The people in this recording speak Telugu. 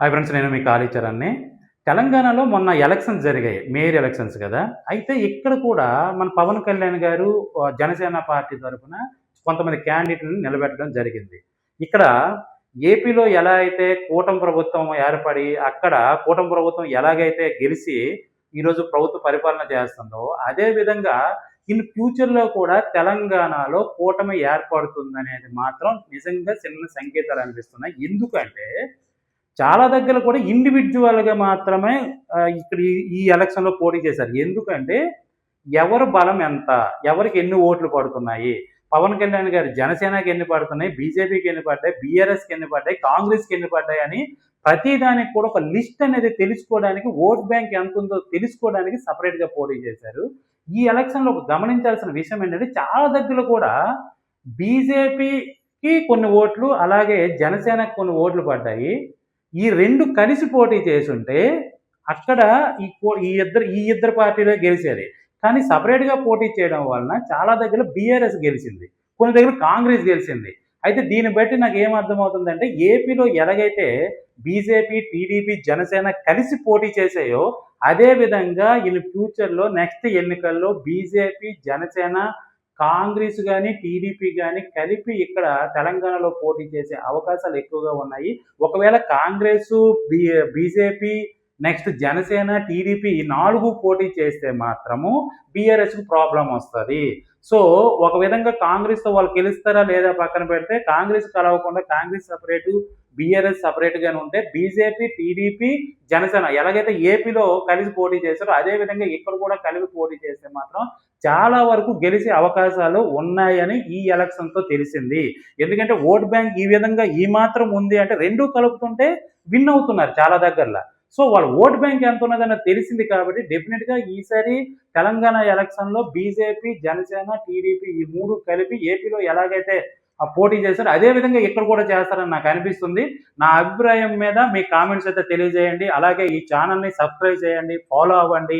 హాయ్ ఫ్రెండ్స్ నేను మీ కాళీచరాన్ని తెలంగాణలో మొన్న ఎలక్షన్స్ జరిగాయి. మేయర్ ఎలక్షన్స్ కదా. అయితే ఇక్కడ కూడా మన పవన్ కళ్యాణ్ గారు జనసేన పార్టీ తరఫున కొంతమంది క్యాండిడేట్లను నిలబెట్టడం జరిగింది. ఇక్కడ ఏపీలో ఎలా అయితే కూటమి ప్రభుత్వం ఏర్పడి అక్కడ కూటమి ప్రభుత్వం ఎలాగైతే గెలిచి ఈరోజు ప్రభుత్వ పరిపాలన చేస్తుందో అదే విధంగా ఇన్ ఫ్యూచర్లో కూడా తెలంగాణలో కూటమి ఏర్పడుతుందనేది మాత్రం నిజంగా చిన్న సంకేతాలు అనిపిస్తున్నాయి. ఎందుకంటే చాలా దగ్గర కూడా ఇండివిజువల్గా మాత్రమే ఇక్కడ ఈ- ఈ ఎలక్షన్లో పోటీ చేశారు. ఎందుకంటే ఎవరు బలం ఎంత ఎవరికి ఎన్ని ఓట్లు పడుతున్నాయి పవన్ కళ్యాణ్ గారు జనసేనకి ఎన్ని పడుతున్నాయి బీజేపీకి ఎన్ని పడ్డాయి బీఆర్ఎస్కి ఎన్ని పడ్డాయి కాంగ్రెస్కి ఎన్ని పడ్డాయి అని ప్రతి దానికి కూడా ఒక లిస్ట్ అనేది తెలుసుకోవడానికి ఓట్ బ్యాంక్ ఎంత ఉందో తెలుసుకోవడానికి సపరేట్గా పోటీ చేశారు. ఈ ఎలక్షన్లో గమనించాల్సిన విషయం ఏంటంటే చాలా దగ్గర కూడా బీజేపీకి కొన్ని ఓట్లు అలాగే జనసేనకు కొన్ని ఓట్లు పడ్డాయి. ఈ రెండు కలిసి పోటీ చేసుంటే అక్కడ ఈ ఈ ఇద్దరు ఈ ఇద్దరు పార్టీలే గెలిచేది. కానీ సపరేట్గా పోటీ చేయడం వలన చాలా దగ్గర బీఆర్ఎస్ గెలిచింది. కొన్ని దగ్గర కాంగ్రెస్ గెలిచింది. అయితే దీన్ని బట్టి నాకు ఏమర్థమవుతుందంటే ఏపీలో ఎలాగైతే బీజేపీ టీడీపీ జనసేన కలిసి పోటీ చేసాయో అదే విధంగా ఇన్ ఫ్యూచర్లో నెక్స్ట్ ఎన్నికల్లో బీజేపీ జనసేన కాంగ్రెస్ కానీ టీడీపీ కానీ కలిపి ఇక్కడ తెలంగాణలో పోటీ చేసే అవకాశాలు ఎక్కువగా ఉన్నాయి. ఒకవేళ Congress B BJP next Janasena TDP ఈ నాలుగు పోటీ చేస్తే మాత్రము బీఆర్ఎస్కు ప్రాబ్లం వస్తుంది. సో ఒక విధంగా కాంగ్రెస్తో వాళ్ళు గెలుస్తారా లేదా పక్కన పెడితే కాంగ్రెస్ కలవకుండా కాంగ్రెస్ సపరేటు బీఆర్ఎస్ సపరేట్గానే ఉంటే బీజేపీ టీడీపీ జనసేన ఎలాగైతే ఏపీలో కలిసి పోటీ చేశారో అదే విధంగా ఇక్కడ కూడా కలిపి పోటీ చేస్తే మాత్రం చాలా వరకు గెలిచే అవకాశాలు ఉన్నాయని ఈ ఎలక్షన్తో తెలిసింది. ఎందుకంటే ఓట్ బ్యాంక్ ఈ విధంగా ఈ మాత్రం ఉంది అంటే రెండూ కలుపుతుంటే విన్ అవుతున్నారు చాలా దగ్గరలో. సో వాళ్ళ ఓట్ బ్యాంక్ ఎంత ఉన్నదని తెలిసింది కాబట్టి డెఫినెట్గా ఈసారి తెలంగాణ ఎలక్షన్లో బీజేపీ జనసేన టీడీపీ ఈ మూడు కలిపి ఏపీలో ఎలాగైతే పోటీ చేశారో అదే విధంగా ఇక్కడ కూడా చేస్తారని నాకు అనిపిస్తుంది. నా అభిప్రాయం మీద మీ కామెంట్స్ అయితే తెలియజేయండి. అలాగే ఈ ఛానల్ని సబ్స్క్రైబ్ చేయండి ఫాలో అవ్వండి.